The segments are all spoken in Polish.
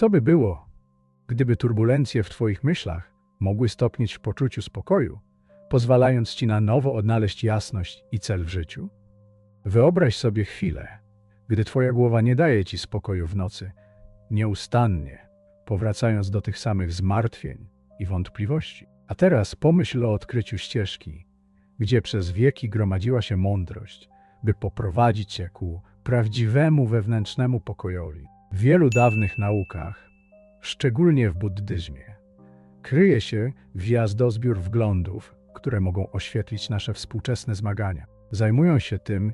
Co by było, gdyby turbulencje w Twoich myślach mogły stopnieć w poczuciu spokoju, pozwalając Ci na nowo odnaleźć jasność i cel w życiu? Wyobraź sobie chwilę, gdy Twoja głowa nie daje Ci spokoju w nocy, nieustannie powracając do tych samych zmartwień i wątpliwości. A teraz pomyśl o odkryciu ścieżki, gdzie przez wieki gromadziła się mądrość, by poprowadzić Cię ku prawdziwemu wewnętrznemu pokojowi. W wielu dawnych naukach, szczególnie w buddyzmie, kryje się gwiazdozbiór wglądów, które mogą oświetlić nasze współczesne zmagania. Zajmują się tym,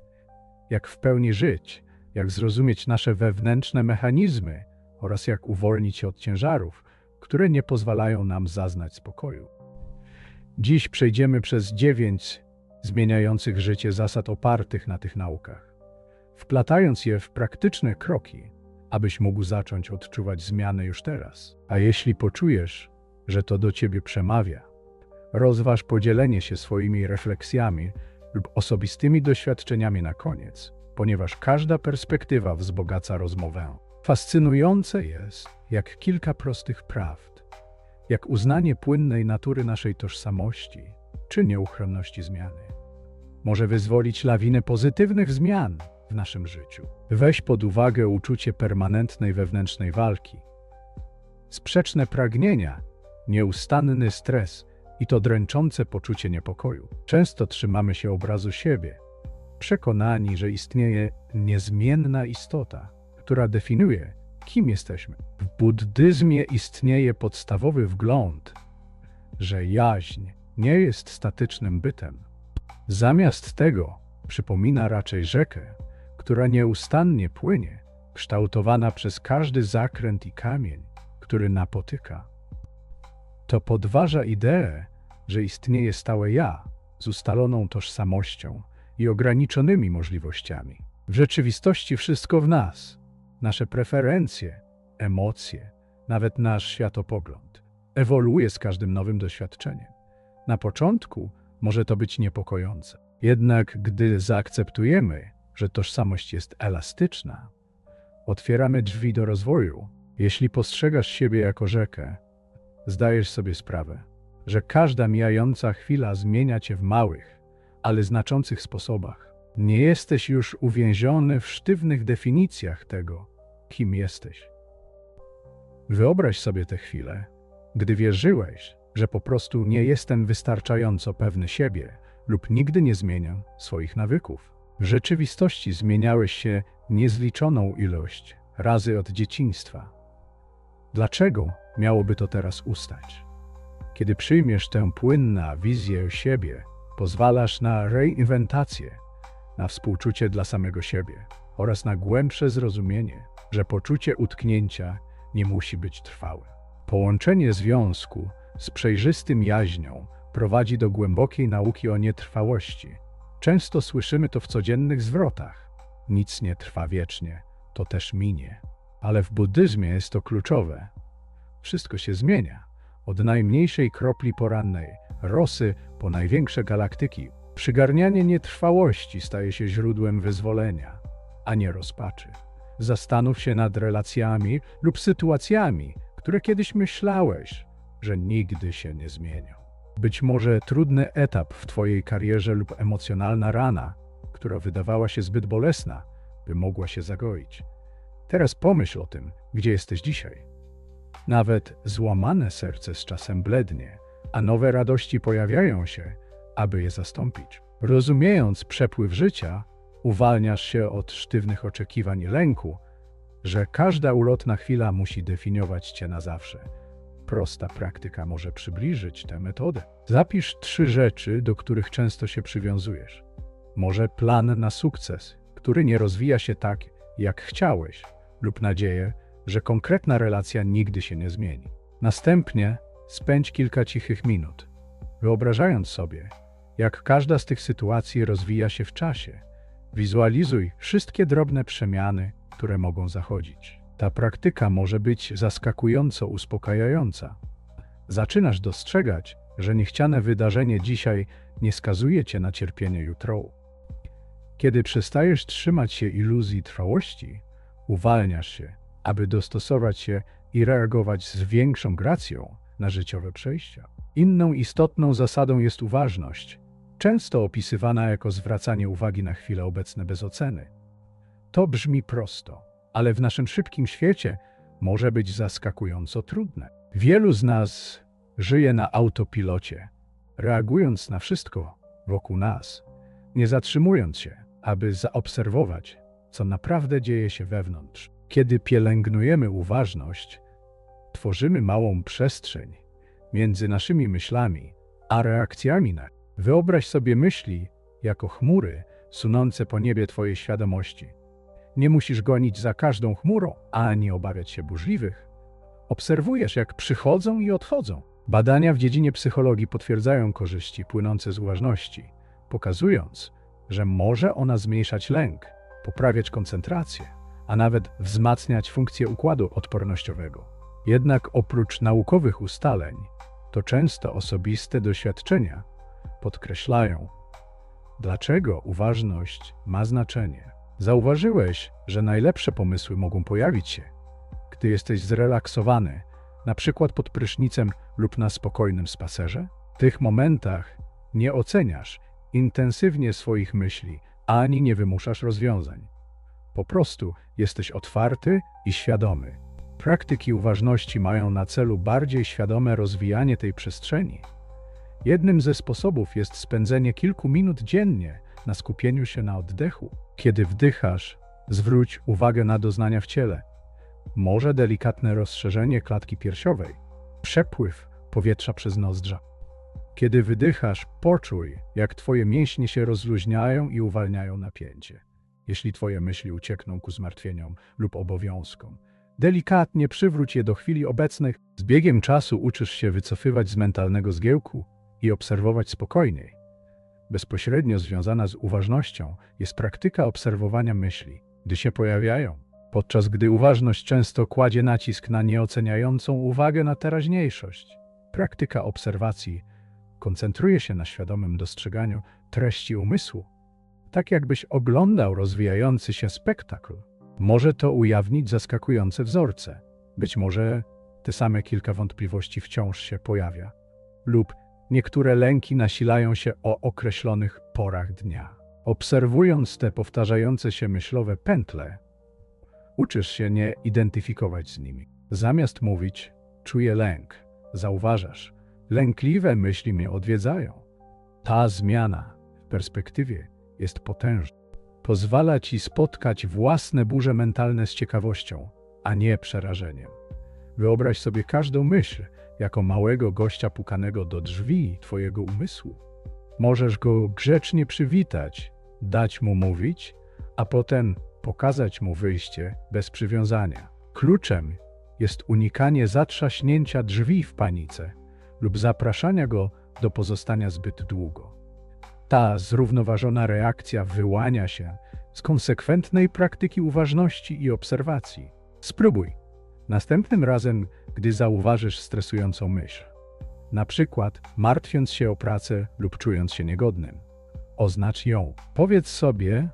jak w pełni żyć, jak zrozumieć nasze wewnętrzne mechanizmy oraz jak uwolnić się od ciężarów, które nie pozwalają nam zaznać spokoju. Dziś przejdziemy przez dziewięć zmieniających życie zasad opartych na tych naukach, wplatając je w praktyczne kroki, abyś mógł zacząć odczuwać zmiany już teraz. A jeśli poczujesz, że to do ciebie przemawia, rozważ podzielenie się swoimi refleksjami lub osobistymi doświadczeniami na koniec, ponieważ każda perspektywa wzbogaca rozmowę. Fascynujące jest, jak kilka prostych prawd, jak uznanie płynnej natury naszej tożsamości czy nieuchronności zmiany, może wyzwolić lawinę pozytywnych zmian w naszym życiu. Weź pod uwagę uczucie permanentnej wewnętrznej walki, sprzeczne pragnienia, nieustanny stres i to dręczące poczucie niepokoju. Często trzymamy się obrazu siebie, przekonani, że istnieje niezmienna istota, która definiuje, kim jesteśmy. W buddyzmie istnieje podstawowy wgląd, że jaźń nie jest statycznym bytem. Zamiast tego przypomina raczej rzekę, która nieustannie płynie, kształtowana przez każdy zakręt i kamień, który napotyka. To podważa ideę, że istnieje stałe ja z ustaloną tożsamością i ograniczonymi możliwościami. W rzeczywistości wszystko w nas, nasze preferencje, emocje, nawet nasz światopogląd, ewoluuje z każdym nowym doświadczeniem. Na początku może to być niepokojące. Jednak gdy zaakceptujemy, że tożsamość jest elastyczna, otwieramy drzwi do rozwoju. Jeśli postrzegasz siebie jako rzekę, zdajesz sobie sprawę, że każda mijająca chwila zmienia cię w małych, ale znaczących sposobach. Nie jesteś już uwięziony w sztywnych definicjach tego, kim jesteś. Wyobraź sobie tę chwilę, gdy wierzyłeś, że po prostu nie jestem wystarczająco pewny siebie lub nigdy nie zmieniam swoich nawyków. W rzeczywistości zmieniałeś się niezliczoną ilość razy od dzieciństwa. Dlaczego miałoby to teraz ustać? Kiedy przyjmiesz tę płynną wizję siebie, pozwalasz na reinwentację, na współczucie dla samego siebie oraz na głębsze zrozumienie, że poczucie utknięcia nie musi być trwałe. Połączenie związku z przejrzystym jaźnią prowadzi do głębokiej nauki o nietrwałości. Często słyszymy to w codziennych zwrotach. Nic nie trwa wiecznie, to też minie. Ale w buddyzmie jest to kluczowe. Wszystko się zmienia. Od najmniejszej kropli porannej, rosy po największe galaktyki. Przygarnianie nietrwałości staje się źródłem wyzwolenia, a nie rozpaczy. Zastanów się nad relacjami lub sytuacjami, które kiedyś myślałeś, że nigdy się nie zmienią. Być może trudny etap w Twojej karierze lub emocjonalna rana, która wydawała się zbyt bolesna, by mogła się zagoić. Teraz pomyśl o tym, gdzie jesteś dzisiaj. Nawet złamane serce z czasem blednie, a nowe radości pojawiają się, aby je zastąpić. Rozumiejąc przepływ życia, uwalniasz się od sztywnych oczekiwań i lęku, że każda ulotna chwila musi definiować cię na zawsze. Prosta praktyka może przybliżyć tę metodę. Zapisz trzy rzeczy, do których często się przywiązujesz. Może plan na sukces, który nie rozwija się tak, jak chciałeś, lub nadzieję, że konkretna relacja nigdy się nie zmieni. Następnie spędź kilka cichych minut, wyobrażając sobie, jak każda z tych sytuacji rozwija się w czasie. Wizualizuj wszystkie drobne przemiany, które mogą zachodzić. Ta praktyka może być zaskakująco uspokajająca. Zaczynasz dostrzegać, że niechciane wydarzenie dzisiaj nie skazuje cię na cierpienie jutro. Kiedy przestajesz trzymać się iluzji trwałości, uwalniasz się, aby dostosować się i reagować z większą gracją na życiowe przejścia. Inną istotną zasadą jest uważność, często opisywana jako zwracanie uwagi na chwile obecne bez oceny. To brzmi prosto, ale w naszym szybkim świecie może być zaskakująco trudne. Wielu z nas żyje na autopilocie, reagując na wszystko wokół nas, nie zatrzymując się, aby zaobserwować, co naprawdę dzieje się wewnątrz. Kiedy pielęgnujemy uważność, tworzymy małą przestrzeń między naszymi myślami a reakcjami na. Wyobraź sobie myśli jako chmury sunące po niebie Twojej świadomości. Nie musisz gonić za każdą chmurą, ani obawiać się burzliwych. Obserwujesz, jak przychodzą i odchodzą. Badania w dziedzinie psychologii potwierdzają korzyści płynące z uważności, pokazując, że może ona zmniejszać lęk, poprawiać koncentrację, a nawet wzmacniać funkcję układu odpornościowego. Jednak oprócz naukowych ustaleń, to często osobiste doświadczenia podkreślają, dlaczego uważność ma znaczenie. Zauważyłeś, że najlepsze pomysły mogą pojawić się, gdy jesteś zrelaksowany, na przykład pod prysznicem lub na spokojnym spacerze? W tych momentach nie oceniasz intensywnie swoich myśli, ani nie wymuszasz rozwiązań. Po prostu jesteś otwarty i świadomy. Praktyki uważności mają na celu bardziej świadome rozwijanie tej przestrzeni. Jednym ze sposobów jest spędzenie kilku minut dziennie na skupieniu się na oddechu. Kiedy wdychasz, zwróć uwagę na doznania w ciele. Może delikatne rozszerzenie klatki piersiowej, przepływ powietrza przez nozdrza. Kiedy wydychasz, poczuj, jak Twoje mięśnie się rozluźniają i uwalniają napięcie. Jeśli Twoje myśli uciekną ku zmartwieniom lub obowiązkom, delikatnie przywróć je do chwili obecnej. Z biegiem czasu uczysz się wycofywać z mentalnego zgiełku i obserwować spokojniej. Bezpośrednio związana z uważnością jest praktyka obserwowania myśli, gdy się pojawiają, podczas gdy uważność często kładzie nacisk na nieoceniającą uwagę na teraźniejszość. Praktyka obserwacji koncentruje się na świadomym dostrzeganiu treści umysłu, tak jakbyś oglądał rozwijający się spektakl. Może to ujawnić zaskakujące wzorce. Być może te same kilka wątpliwości wciąż się pojawia, lub niektóre lęki nasilają się o określonych porach dnia. Obserwując te powtarzające się myślowe pętle, uczysz się nie identyfikować z nimi. Zamiast mówić, czuję lęk, zauważasz, lękliwe myśli mnie odwiedzają. Ta zmiana w perspektywie jest potężna. Pozwala ci spotkać własne burze mentalne z ciekawością, a nie przerażeniem. Wyobraź sobie każdą myśl jako małego gościa pukanego do drzwi twojego umysłu. Możesz go grzecznie przywitać, dać mu mówić, a potem pokazać mu wyjście bez przywiązania. Kluczem jest unikanie zatrzaśnięcia drzwi w panice lub zapraszania go do pozostania zbyt długo. Ta zrównoważona reakcja wyłania się z konsekwentnej praktyki uważności i obserwacji. Spróbuj. Następnym razem, gdy zauważysz stresującą myśl, na przykład martwiąc się o pracę lub czując się niegodnym, oznacz ją. Powiedz sobie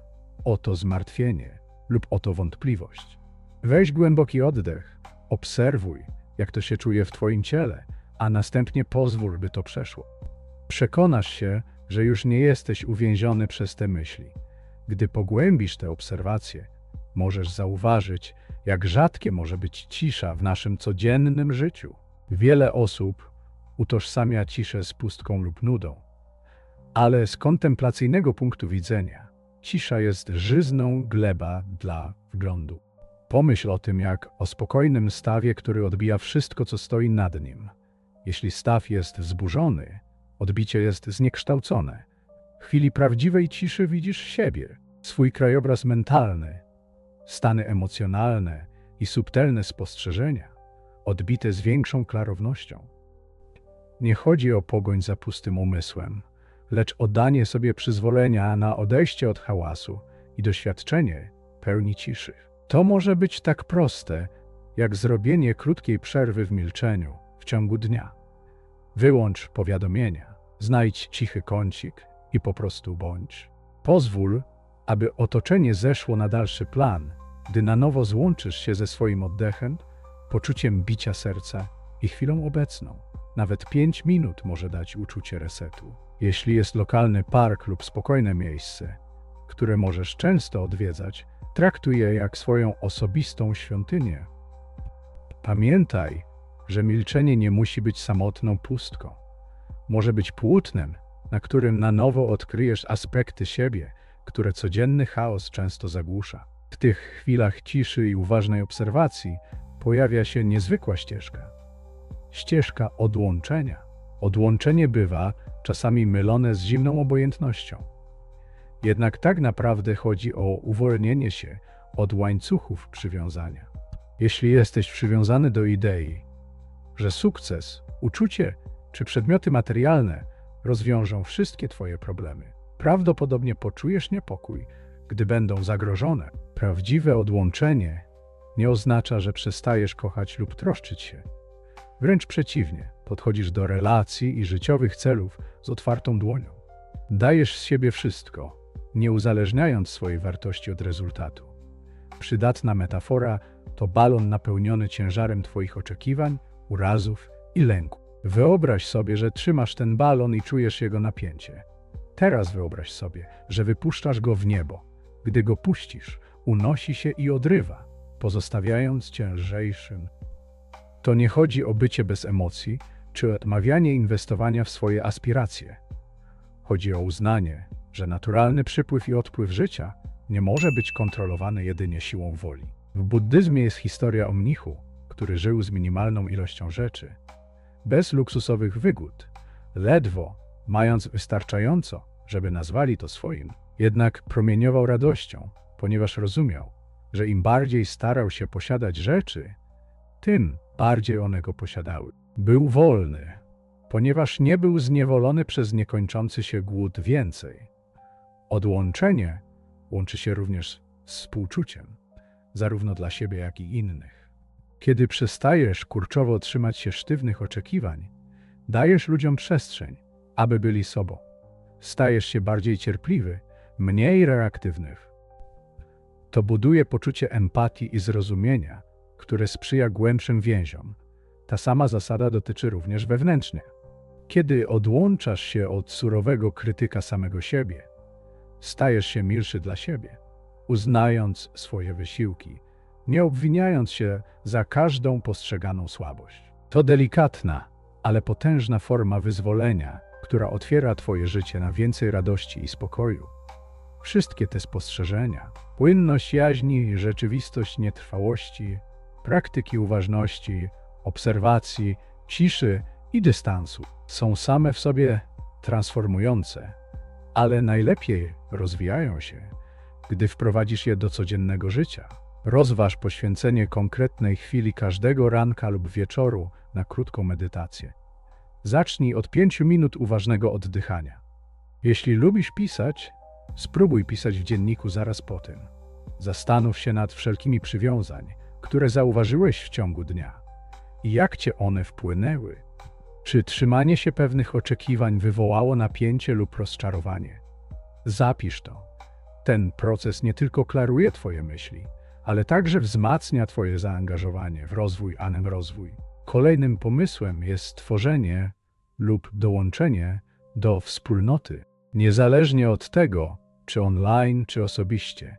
oto zmartwienie lub oto wątpliwość. Weź głęboki oddech, obserwuj, jak to się czuje w Twoim ciele, a następnie pozwól, by to przeszło. Przekonasz się, że już nie jesteś uwięziony przez te myśli. Gdy pogłębisz te obserwacje, możesz zauważyć, jak rzadkie może być cisza w naszym codziennym życiu. Wiele osób utożsamia ciszę z pustką lub nudą, ale z kontemplacyjnego punktu widzenia cisza jest żyzną gleba dla wglądu. Pomyśl o tym jak o spokojnym stawie, który odbija wszystko, co stoi nad nim. Jeśli staw jest wzburzony, odbicie jest zniekształcone. W chwili prawdziwej ciszy widzisz siebie, swój krajobraz mentalny, stany emocjonalne i subtelne spostrzeżenia, odbite z większą klarownością. Nie chodzi o pogoń za pustym umysłem, lecz o danie sobie przyzwolenia na odejście od hałasu i doświadczenie pełni ciszy. To może być tak proste, jak zrobienie krótkiej przerwy w milczeniu w ciągu dnia. Wyłącz powiadomienia, znajdź cichy kącik i po prostu bądź. Pozwól, aby otoczenie zeszło na dalszy plan gdy na nowo złączysz się ze swoim oddechem, poczuciem bicia serca i chwilą obecną. Nawet 5 minut może dać uczucie resetu. Jeśli jest lokalny park lub spokojne miejsce, które możesz często odwiedzać, traktuj je jak swoją osobistą świątynię. Pamiętaj, że milczenie nie musi być samotną pustką. Może być płótnem, na którym na nowo odkryjesz aspekty siebie, które codzienny chaos często zagłusza. W tych chwilach ciszy i uważnej obserwacji pojawia się niezwykła ścieżka. Ścieżka odłączenia. Odłączenie bywa czasami mylone z zimną obojętnością. Jednak tak naprawdę chodzi o uwolnienie się od łańcuchów przywiązania. Jeśli jesteś przywiązany do idei, że sukces, uczucie czy przedmioty materialne rozwiążą wszystkie Twoje problemy, prawdopodobnie poczujesz niepokój, gdy będą zagrożone. Prawdziwe odłączenie nie oznacza, że przestajesz kochać lub troszczyć się. Wręcz przeciwnie, podchodzisz do relacji i życiowych celów z otwartą dłonią. Dajesz z siebie wszystko, nie uzależniając swojej wartości od rezultatu. Przydatna metafora to balon napełniony ciężarem Twoich oczekiwań, urazów i lęku. Wyobraź sobie, że trzymasz ten balon i czujesz jego napięcie. Teraz wyobraź sobie, że wypuszczasz go w niebo. Gdy go puścisz, unosi się i odrywa, pozostawiając cię lżejszym. To nie chodzi o bycie bez emocji, czy odmawianie inwestowania w swoje aspiracje. Chodzi o uznanie, że naturalny przypływ i odpływ życia nie może być kontrolowany jedynie siłą woli. W buddyzmie jest historia o mnichu, który żył z minimalną ilością rzeczy, bez luksusowych wygód, ledwo mając wystarczająco, żeby nazwali to swoim. Jednak promieniował radością, ponieważ rozumiał, że im bardziej starał się posiadać rzeczy, tym bardziej one go posiadały. Był wolny, ponieważ nie był zniewolony przez niekończący się głód więcej. Odłączenie łączy się również z współczuciem, zarówno dla siebie, jak i innych. Kiedy przestajesz kurczowo trzymać się sztywnych oczekiwań, dajesz ludziom przestrzeń, aby byli sobą. Stajesz się bardziej cierpliwy, mniej reaktywny. To buduje poczucie empatii i zrozumienia, które sprzyja głębszym więziom. Ta sama zasada dotyczy również wewnętrznych. Kiedy odłączasz się od surowego krytyka samego siebie, stajesz się milszy dla siebie, uznając swoje wysiłki, nie obwiniając się za każdą postrzeganą słabość. To delikatna, ale potężna forma wyzwolenia, która otwiera Twoje życie na więcej radości i spokoju. Wszystkie te spostrzeżenia, płynność jaźni, rzeczywistość nietrwałości, praktyki uważności, obserwacji, ciszy i dystansu są same w sobie transformujące, ale najlepiej rozwijają się, gdy wprowadzisz je do codziennego życia. Rozważ poświęcenie konkretnej chwili każdego ranka lub wieczoru na krótką medytację. Zacznij od pięciu minut uważnego oddychania. Jeśli lubisz pisać, spróbuj pisać w dzienniku zaraz po tym. Zastanów się nad wszelkimi przywiązań, które zauważyłeś w ciągu dnia i jak cię one wpłynęły. Czy trzymanie się pewnych oczekiwań wywołało napięcie lub rozczarowanie? Zapisz to. Ten proces nie tylko klaruje Twoje myśli, ale także wzmacnia Twoje zaangażowanie w rozwój, a nie rozwój. Kolejnym pomysłem jest stworzenie lub dołączenie do wspólnoty, niezależnie od tego, czy online, czy osobiście.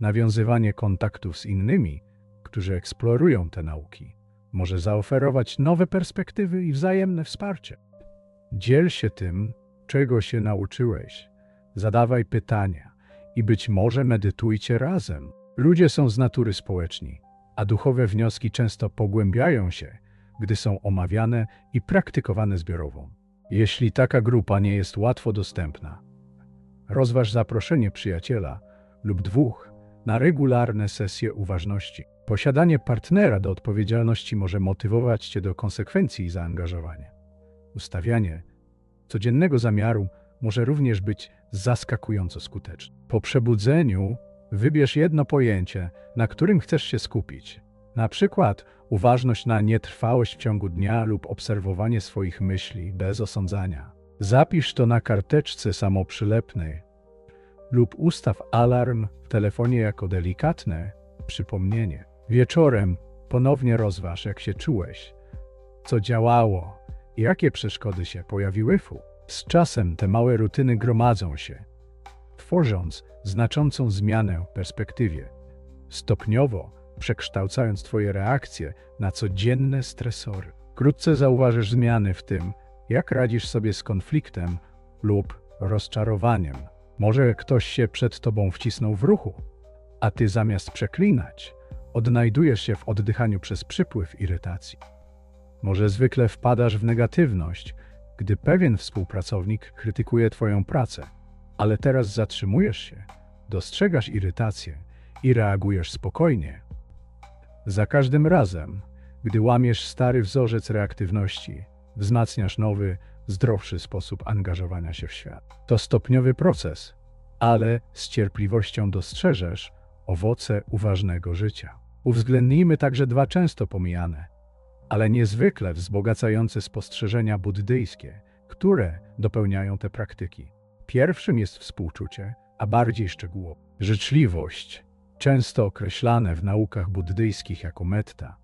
Nawiązywanie kontaktów z innymi, którzy eksplorują te nauki, może zaoferować nowe perspektywy i wzajemne wsparcie. Dziel się tym, czego się nauczyłeś. Zadawaj pytania i być może medytujcie razem. Ludzie są z natury społeczni, a duchowe wnioski często pogłębiają się, gdy są omawiane i praktykowane zbiorowo. Jeśli taka grupa nie jest łatwo dostępna, rozważ zaproszenie przyjaciela lub dwóch na regularne sesje uważności. Posiadanie partnera do odpowiedzialności może motywować Cię do konsekwencji i zaangażowania. Ustawianie codziennego zamiaru może również być zaskakująco skuteczne. Po przebudzeniu wybierz jedno pojęcie, na którym chcesz się skupić. Na przykład uważność na nietrwałość w ciągu dnia lub obserwowanie swoich myśli bez osądzania. Zapisz to na karteczce samoprzylepnej lub ustaw alarm w telefonie jako delikatne, przypomnienie. Wieczorem ponownie rozważ, jak się czułeś, co działało i jakie przeszkody się pojawiły. Fu. Z czasem te małe rutyny gromadzą się, tworząc znaczącą zmianę w perspektywie, stopniowo przekształcając Twoje reakcje na codzienne stresory. Wkrótce zauważysz zmiany w tym, jak radzisz sobie z konfliktem lub rozczarowaniem. Może ktoś się przed Tobą wcisnął w ruchu, a Ty zamiast przeklinać, odnajdujesz się w oddychaniu przez przypływ irytacji. Może zwykle wpadasz w negatywność, gdy pewien współpracownik krytykuje Twoją pracę, ale teraz zatrzymujesz się, dostrzegasz irytację i reagujesz spokojnie. Za każdym razem, gdy łamiesz stary wzorzec reaktywności, wzmacniasz nowy, zdrowszy sposób angażowania się w świat. To stopniowy proces, ale z cierpliwością dostrzeżesz owoce uważnego życia. Uwzględnijmy także dwa często pomijane, ale niezwykle wzbogacające spostrzeżenia buddyjskie, które dopełniają te praktyki. Pierwszym jest współczucie, a bardziej szczegółowo życzliwość, często określane w naukach buddyjskich jako metta,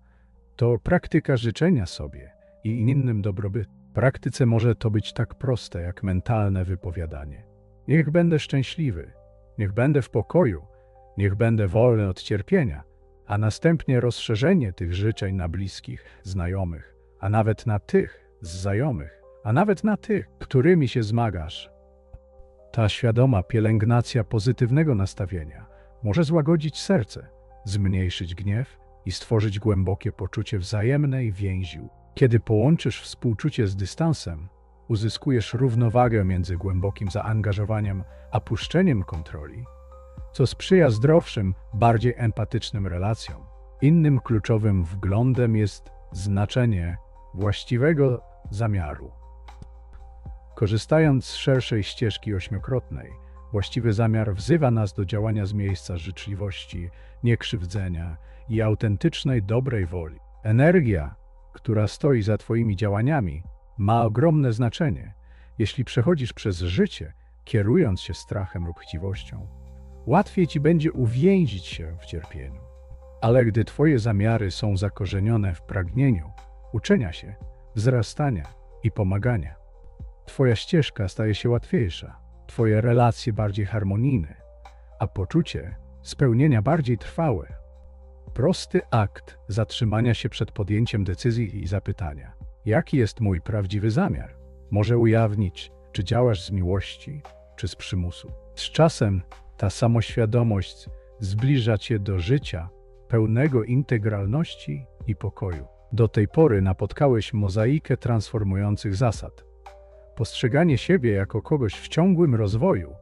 to praktyka życzenia sobie i innym dobrobytu. W praktyce może to być tak proste jak mentalne wypowiadanie. Niech będę szczęśliwy, niech będę w pokoju, niech będę wolny od cierpienia, a następnie rozszerzenie tych życzeń na bliskich, znajomych, a nawet na tych z znajomych, a nawet na tych, którymi się zmagasz. Ta świadoma pielęgnacja pozytywnego nastawienia może złagodzić serce, zmniejszyć gniew i stworzyć głębokie poczucie wzajemnej więzi. Kiedy połączysz współczucie z dystansem, uzyskujesz równowagę między głębokim zaangażowaniem a puszczeniem kontroli, co sprzyja zdrowszym, bardziej empatycznym relacjom. Innym kluczowym wglądem jest znaczenie właściwego zamiaru. Korzystając z szerszej ścieżki ośmiokrotnej, właściwy zamiar wzywa nas do działania z miejsca życzliwości, niekrzywdzenia i autentycznej dobrej woli. Energia, która stoi za Twoimi działaniami, ma ogromne znaczenie, jeśli przechodzisz przez życie, kierując się strachem lub chciwością. Łatwiej Ci będzie uwięzić się w cierpieniu. Ale gdy Twoje zamiary są zakorzenione w pragnieniu uczenia się, wzrastania i pomagania, Twoja ścieżka staje się łatwiejsza, Twoje relacje bardziej harmonijne, a poczucie spełnienia bardziej trwałe. Prosty akt zatrzymania się przed podjęciem decyzji i zapytania: jaki jest mój prawdziwy zamiar? Może ujawnić, czy działasz z miłości, czy z przymusu. Z czasem ta samoświadomość zbliża cię do życia pełnego integralności i pokoju. Do tej pory napotkałeś mozaikę transformujących zasad. Postrzeganie siebie jako kogoś w ciągłym rozwoju,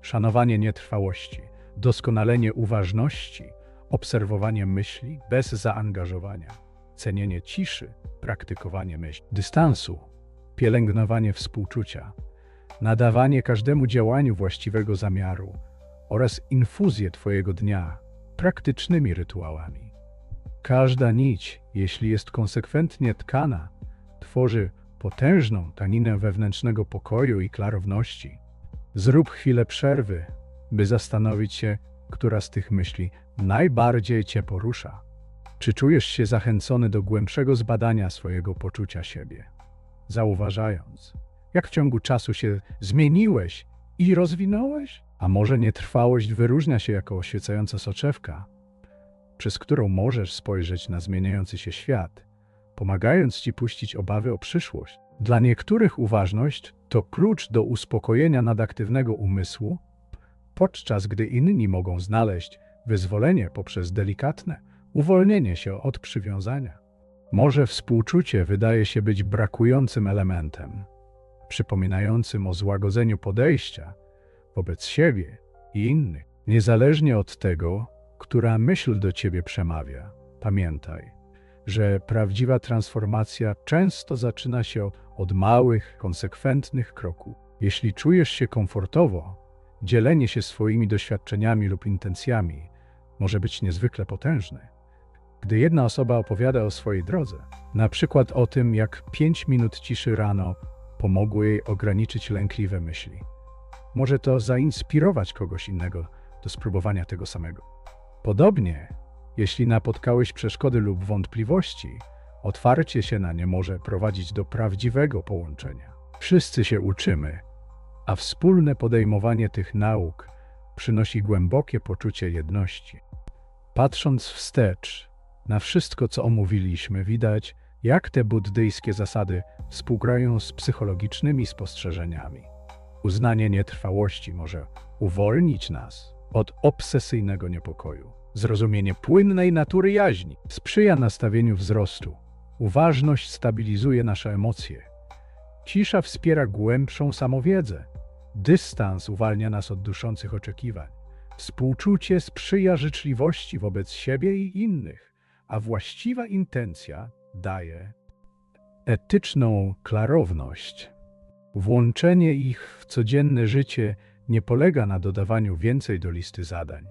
szanowanie nietrwałości, doskonalenie uważności, obserwowanie myśli bez zaangażowania, cenienie ciszy, praktykowanie myśli, dystansu, pielęgnowanie współczucia, nadawanie każdemu działaniu właściwego zamiaru oraz infuzję Twojego dnia praktycznymi rytuałami. Każda nić, jeśli jest konsekwentnie tkana, tworzy potężną taninę wewnętrznego pokoju i klarowności. Zrób chwilę przerwy, by zastanowić się, która z tych myśli najbardziej Cię porusza. Czy czujesz się zachęcony do głębszego zbadania swojego poczucia siebie, zauważając, jak w ciągu czasu się zmieniłeś i rozwinąłeś? A może nietrwałość wyróżnia się jako oświecająca soczewka, przez którą możesz spojrzeć na zmieniający się świat, pomagając Ci puścić obawy o przyszłość. Dla niektórych uważność to klucz do uspokojenia nadaktywnego umysłu, podczas gdy inni mogą znaleźć wyzwolenie poprzez delikatne uwolnienie się od przywiązania. Może współczucie wydaje się być brakującym elementem, przypominającym o złagodzeniu podejścia wobec siebie i innych, niezależnie od tego, która myśl do ciebie przemawia. Pamiętaj, że prawdziwa transformacja często zaczyna się od małych, konsekwentnych kroków. Jeśli czujesz się komfortowo, dzielenie się swoimi doświadczeniami lub intencjami może być niezwykle potężne. Gdy jedna osoba opowiada o swojej drodze, na przykład o tym, jak pięć minut ciszy rano pomogły jej ograniczyć lękliwe myśli, może to zainspirować kogoś innego do spróbowania tego samego. Podobnie, Jeśli napotkałeś przeszkody lub wątpliwości, otwarcie się na nie może prowadzić do prawdziwego połączenia. Wszyscy się uczymy, a wspólne podejmowanie tych nauk przynosi głębokie poczucie jedności. Patrząc wstecz na wszystko, co omówiliśmy, widać, jak te buddyjskie zasady współgrają z psychologicznymi spostrzeżeniami. Uznanie nietrwałości może uwolnić nas od obsesyjnego niepokoju. Zrozumienie płynnej natury jaźni sprzyja nastawieniu wzrostu. Uważność stabilizuje nasze emocje. Cisza wspiera głębszą samowiedzę. Dystans uwalnia nas od duszących oczekiwań. Współczucie sprzyja życzliwości wobec siebie i innych, a właściwa intencja daje etyczną klarowność. Włączenie ich w codzienne życie nie polega na dodawaniu więcej do listy zadań,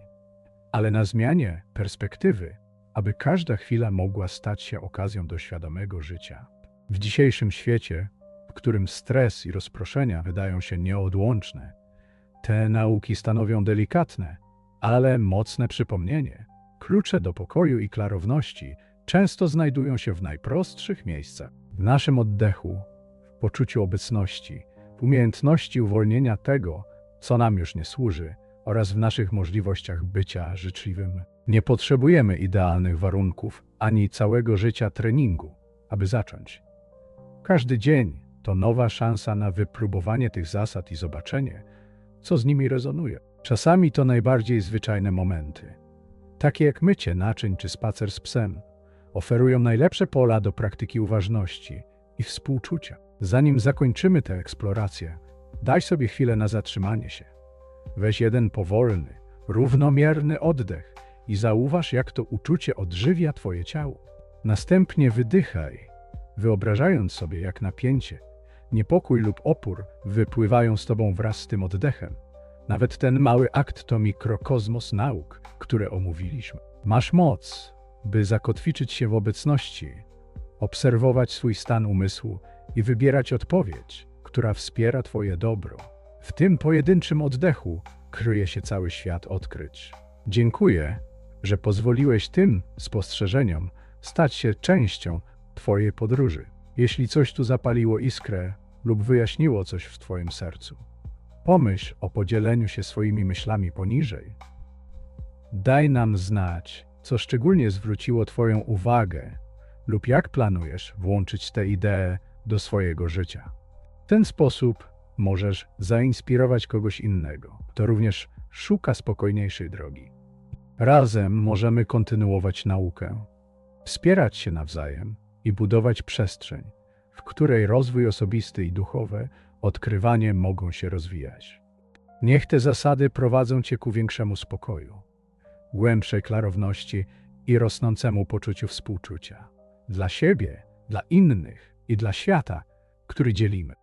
ale na zmianie perspektywy, aby każda chwila mogła stać się okazją do świadomego życia. W dzisiejszym świecie, w którym stres i rozproszenia wydają się nieodłączne, te nauki stanowią delikatne, ale mocne przypomnienie. Klucze do pokoju i klarowności często znajdują się w najprostszych miejscach. W naszym oddechu, w poczuciu obecności, w umiejętności uwolnienia tego, co nam już nie służy, oraz w naszych możliwościach bycia życzliwym. Nie potrzebujemy idealnych warunków ani całego życia treningu, aby zacząć. Każdy dzień to nowa szansa na wypróbowanie tych zasad i zobaczenie, co z nimi rezonuje. Czasami to najbardziej zwyczajne momenty, takie jak mycie naczyń czy spacer z psem, oferują najlepsze pola do praktyki uważności i współczucia. Zanim zakończymy tę eksplorację, daj sobie chwilę na zatrzymanie się. Weź jeden powolny, równomierny oddech i zauważ, jak to uczucie odżywia Twoje ciało. Następnie wydychaj, wyobrażając sobie, jak napięcie, niepokój lub opór wypływają z Tobą wraz z tym oddechem. Nawet ten mały akt to mikrokosmos nauk, które omówiliśmy. Masz moc, by zakotwiczyć się w obecności, obserwować swój stan umysłu i wybierać odpowiedź, która wspiera Twoje dobro. W tym pojedynczym oddechu kryje się cały świat odkryć. Dziękuję, że pozwoliłeś tym spostrzeżeniom stać się częścią Twojej podróży. Jeśli coś tu zapaliło iskrę lub wyjaśniło coś w Twoim sercu, pomyśl o podzieleniu się swoimi myślami poniżej. Daj nam znać, co szczególnie zwróciło Twoją uwagę lub jak planujesz włączyć te idee do swojego życia. W ten sposób możesz zainspirować kogoś innego, kto również szuka spokojniejszej drogi. Razem możemy kontynuować naukę, wspierać się nawzajem i budować przestrzeń, w której rozwój osobisty i duchowy, odkrywanie mogą się rozwijać. Niech te zasady prowadzą Cię ku większemu spokoju, głębszej klarowności i rosnącemu poczuciu współczucia. Dla siebie, dla innych i dla świata, który dzielimy.